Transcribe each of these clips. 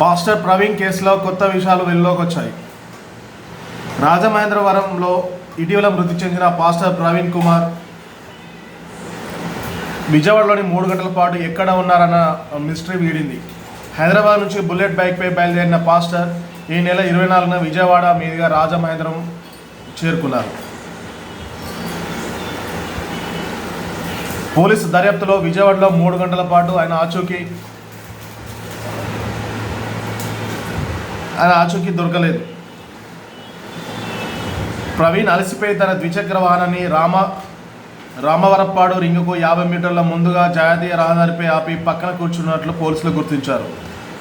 Pastor Praveen కేసులో కొత్త విషయాలు వెలుగులోకి వచ్చాయి. రాజమహేంద్రవరంలో ఇటీవల మృతి చెందిన పాస్టర్ ప్రవీణ్ కుమార్ విజయవాడలోని మూడు గంటల పాటు ఎక్కడ ఉన్నారన్న మిస్టరీ వీడింది. హైదరాబాద్ నుంచి బుల్లెట్ బైక్పై బయలుదేరిన పాస్టర్ ఈ నెల ఇరవై నాలుగున విజయవాడ మీదుగా రాజమహేంద్రం చేరుకున్నారు. పోలీసు దర్యాప్తులో విజయవాడలో మూడు గంటల పాటు ఆయన ఆచూకీ ఆయన ఆచూకీ దొరకలేదు. ప్రవీణ్ అలసిపోయి తన ద్విచక్ర వాహనాన్ని రామ రామవరప్పాడు రింగుకు యాభై మీటర్ల ముందుగా జాతీయ రహదారిపై ఆపి పక్కన కూర్చున్నట్లు పోలీసులు గుర్తించారు.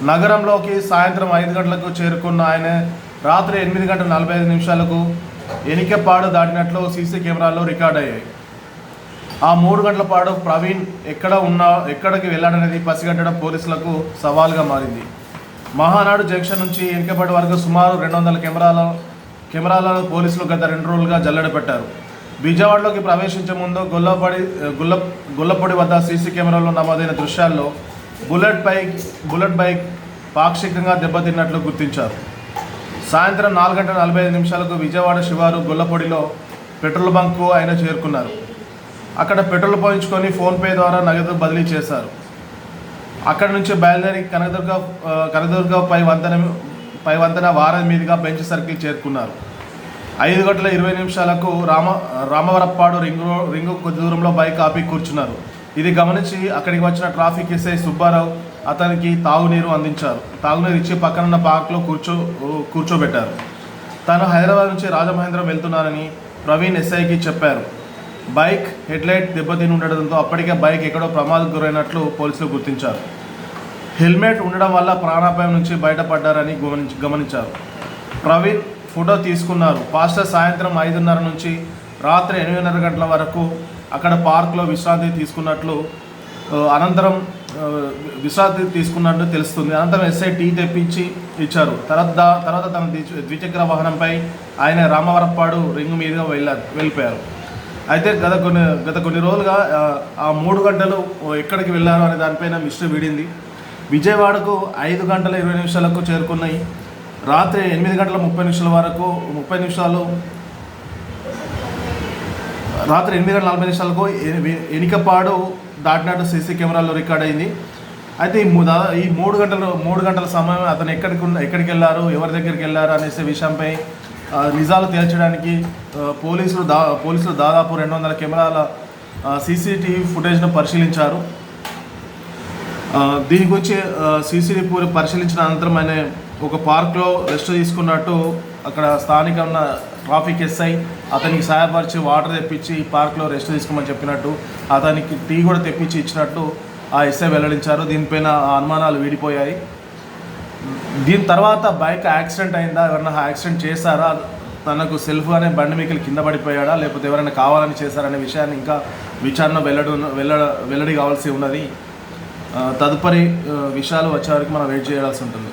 నగరంలోకి సాయంత్రం ఐదు గంటలకు చేరుకున్న ఆయన రాత్రి ఎనిమిది గంటల నలభై ఐదు నిమిషాలకు ఎనికెపాడు దాటినట్లు సీసీ కెమెరాల్లో రికార్డ్ అయ్యాయి. ఆ మూడు గంటల పాటు ప్రవీణ్ ఎక్కడ ఉన్నా ఎక్కడికి వెళ్ళాడనేది పసిగట్టడం పోలీసులకు సవాల్గా మారింది. మహానాడు జంక్షన్ నుంచి వెనుకబడి వరకు సుమారు రెండు వందల కెమెరాల కెమెరాలను పోలీసులు గత రెండు రోజులుగా జల్లెడ పెట్టారు. విజయవాడలోకి ప్రవేశించే ముందు గుల్లపడి గుల్ల గుల్లపొడి వద్ద సీసీ కెమెరాలో నమోదైన దృశ్యాల్లో బుల్లెట్ బైక్ బుల్లెట్ బైక్ పాక్షికంగా దెబ్బతిన్నట్లు గుర్తించారు. సాయంత్రం నాలుగు గంటల నలభై ఐదు నిమిషాలకు విజయవాడ శివారు గొల్లపొడిలో పెట్రోల్ బంకు ఆయన చేరుకున్నారు. అక్కడ పెట్రోల్ పోయించుకొని ఫోన్పే ద్వారా నగదు బదిలీ చేశారు. అక్కడ నుంచి బయలుదేరి కనకదుర్గ కనకదుర్గ పై వంతన పై వంతెన వారం మీదుగా బెంచ్ సర్కిల్ చేరుకున్నారు. ఐదు గంటల ఇరవై నిమిషాలకు రామ రామవరప్పాడు రింగు రింగు కొద్ది దూరంలో బైక్ ఆపి కూర్చున్నారు. ఇది గమనించి అక్కడికి వచ్చిన ట్రాఫిక్ ఎస్ఐ సుబ్బారావు అతనికి తాగునీరు అందించారు. తాగునీరు ఇచ్చి పక్కనున్న పార్క్లో కూర్చో కూర్చోబెట్టారు. తాను హైదరాబాద్ నుంచి రాజమహేంద్రం వెళ్తున్నానని ప్రవీణ్ ఎస్ఐకి చెప్పారు. బైక్ హెడ్లైట్ దెబ్బతిని ఉండడంతో అప్పటికే బైక్ ఎక్కడో ప్రమాదం గురైనట్లు పోలీసులు గుర్తించారు. హెల్మెట్ ఉండడం వల్ల ప్రాణాపాయం నుంచి బయటపడ్డారని గమనించి గమనించారు. ప్రవీణ్ ఫోటో తీసుకున్నారు. పాస్టర్ సాయంత్రం ఐదున్నర నుంచి రాత్రి ఎనిమిదిన్నర గంటల వరకు అక్కడ పార్క్లో విశ్రాంతి తీసుకున్నట్లు అనంతరం విశ్రాంతి తీసుకున్నట్టు తెలుస్తుంది. అనంతరం ఎస్ఐ టీ తెప్పించి ఇచ్చారు. తర్వాత తర్వాత తన ద్వి- ద్విచక్ర వాహనంపై ఆయన రామవరప్పాడు రింగ్ మీదుగా వెళ్ళారు వెళ్ళిపోయారు. అయితే గత కొన్ని గత కొన్ని రోజులుగా ఆ, మూడు గంటలు ఎక్కడికి వెళ్ళారు అనే దానిపైన మిస్టర్ వీడింది. విజయవాడకు ఐదు గంటల ఇరవై నిమిషాలకు చేరుకున్నాయి. రాత్రి ఎనిమిది గంటల ముప్పై నిమిషాల వరకు ముప్పై నిమిషాలు రాత్రి ఎనిమిది గంటల నలభై నిమిషాలకు ఎనికపాడు దాటినట్టు సీసీ కెమెరాలో రికార్డ్ అయింది. అయితే ఈ ఈ మూడు గంటలు మూడు గంటల సమయం అతను ఎక్కడికి ఉన్న ఎక్కడికి వెళ్ళారు ఎవరి దగ్గరికి వెళ్ళారు అనేసి విషయంపై నిజాలు తేల్చడానికి పోలీసులు దా పోలీసులు దాదాపు రెండు వందల కెమెరాల సీసీటీవీ ఫుటేజ్ను పరిశీలించారు. దీని గురించి సీసీటీవీ పరిశీలించిన అనంతరం ఆయన ఒక పార్క్లో రెస్ట్ తీసుకున్నట్టు అక్కడ స్థానిక ఉన్న ట్రాఫిక్ ఎస్ఐ అతనికి సహాయపరిచి వాటర్ తెప్పించి పార్క్లో రెస్ట్ తీసుకోమని చెప్పినట్టు అతనికి టీ కూడా తెప్పించి ఇచ్చినట్టు ఆ ఎస్ఐ వెల్లడించారు. దీనిపైన అనుమానాలు వీడిపోయాయి. దీని తర్వాత బైక్ యాక్సిడెంట్ అయిందా? ఎవరైనా యాక్సిడెంట్ చేశారా? తనకు సెల్ఫ్గానే బండి మీకలు కింద పడిపోయాడా? లేకపోతే ఎవరైనా కావాలని చేశారనే విషయాన్ని ఇంకా విచారణ వెల్లడి వెల్లడ వెల్లడి కావాల్సి ఉన్నది. తదుపరి విషయాలు వచ్చే వరకు మనం వెయిట్ చేయాల్సి ఉంటుంది.